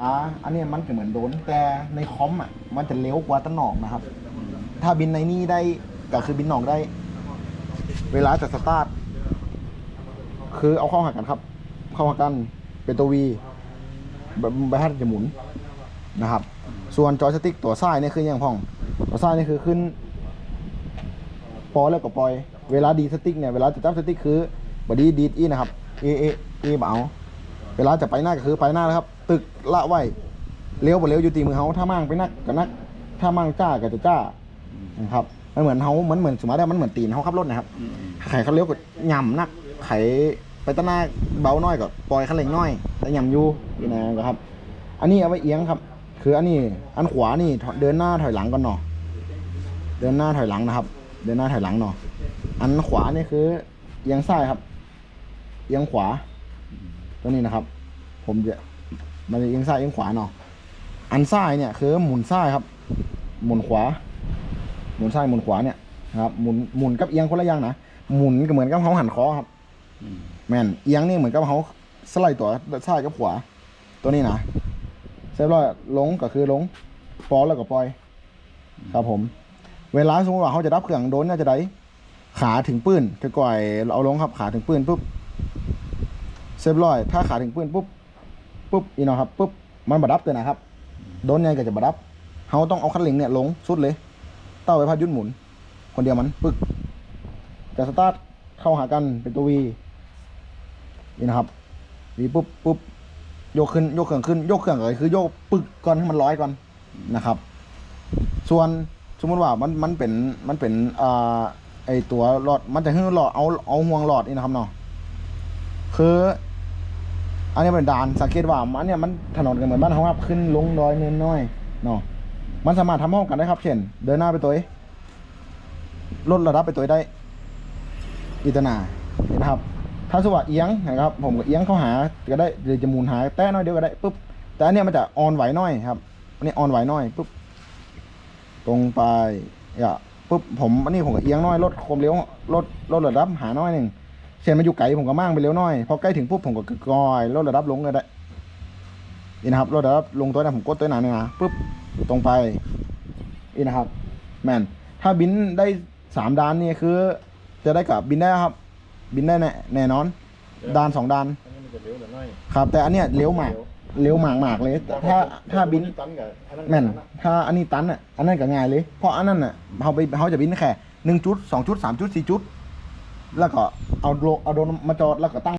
อ่าอันนี้มันก็เหมือนโดน แต่ในคอมอะมันจะเร็วกว่าตั้งนอกนะครับ ถ้าบินในนี่ได้ก็คือบินนอกได้ เวลาจะสตาร์ทคือเอาเข้าหากันครับ เข้าหากันเป็นตัววีแบบใบพัดจะหมุนนะครับ ส่วนจอยสติ๊กตัวซ้ายนี่คืออย่างพ่อง ตัวซ้ายนี่คือขึ้นปอแล้วก็ปล่อย เวลาดีสติ๊กเนี่ยเวลาจะจับสติ๊กคือบอดีดีดอีนะครับเอเอเอเบเอา เวลาจะไปหน้าก็คือไปหน้านะครับ ตึกละไว้เลี้ยวบ่เลี้ยวอยู่ตีมือเฮาถ้ามั่งไปนักก็นัก ถ้ามั่งจ้าก็จะจ้านะครับมันเหมือนเฮาเหมันเหมือนสมมติว่ามันเหมือนตีนเฮาขับรถนะครับไข่เขาเลี้ยวก็ย่ำนัก ไข่ไปต้นหน้าเบาน้อยก็ปล่อยคันเร่งน้อย แต่ย่ำอยู่นี่นะครับ อันนี้เอาไว้เอียงครับ คืออันนี้อันขวานี่เดินหน้าถอยหลังก่อนเนาะเดินหน้าถอยหลังนะครับ เดินหน้าถอยหลังเนาะอันขวานี่คือเอียงซ้ายครับเอียงขวา ตัวนี้นะครับ ผมจะมันจะเอียงซ้ายเอียงขวาเนาะอันซ้ายเนี่ยคือหมุนซ้ายครับ หมุนขวา หมุนซ้ายหมุนขวาเนี่ยนะครับหมุนหมุนกับเอียงคนละอย่างนะหมุนก็เหมือนกับเขาหันคอครับแมนเอียงนี่เหมือนกับเขาสไลด์ตัวซ้ายกับขวา ตัวนี้นะเสร็จร้อยลงก็คือลงปอแล้วก็ปล่อย ครับผม เวลาสมมติว่าเขาจะรับเครื่องโดนน่าจะได้ขาถึงปืนจะก่อยเอาลงครับขาถึงปืนปุ๊บ เสร็จร้อย ถ้าขาถึงปืนปุ๊บปุ๊บอีนาะครับปุ๊บมันบัดับเลยนะครับ โดนไงก็จะบัดับเขาต้องเอาคันเร่งเนี่ยลงสุดเลย เต้าไปพัดยุดหมุน คนเดียวมันปึ๊กจะสตาร์ทเข้าหากันเป็นตัววีนี่นะครับวีปุ๊บปุ๊บโยกขึ้นโยกเครื่องขึ้นโยกเครื่องเลยคือโยกปึ๊กก่อนให้มันร้อยก่อนนะครับ ส่วนสมมติว่ามันมันเป็นมันเป็นอ่าไอตัวหลอดมันจะให้หลอดเอาเอาห่วงหลอดนี่นะครับเนาะคือ อันนี้เป็นด่านสังเกตว่ามันเนี่ยมันถนนกันเหมือนบ้านเขาครับขึ้นลงดอยเนินน้อยเนาะมันสามารถทำห้องกันได้ครับเช่น เดินหน้าไปตัวเองลดระดับไปตัวได้อีตนาเห็นครับ ถ้าสว่าเอียงนะครับ ผมก็เอียงเข้าหาก็ได้หรือจะหมุนหาแต้น้อยเดียวก็ได้ปุ๊บแต่อันนี้มันจะออนไหวน้อยครับอันนี้ออนไหวน้อยปุ๊บตรงไปอย่าปุ๊บผมอันนี้ผมก็เอียงน้อยลดความเร็วลดลดระดับหาน้อยหนึ่ง เช่นมันอยู่ไกลผมก็มั่งไปเร็วหน่อย พอใกล้ถึงปุ๊บผมก็กกอยลดระดับลงเลยได้นี่นะครับลดระดับลงตัวนั้นผมกดตัวหนาหนึ่งนะปุ๊บตรงไปนี่นะครับ แมนถ้าบินได้สามดานนี่คือ จะได้กับบินได้ครับ บินได้แน่แน่นอนดานสองดานอันนี้มันจะเร็วหรือน้อยครับ แต่อันเนี้ยเลี้ยวมากเลี้ยวมากมากๆเลยแต่ถ้าถ้าบินตันกับอันนั้นแม่นถ้าอันนี้ตันอะอันนั้นก็ง่ายเลย เพราะอันนั้นอะเขาไปเขาจะบินแค่หนึ่งจุดสองจุดสามจุดสี่จุด แล้วก็เอาโดรเอาโดรนมาจอดแล้วก็ตั้ง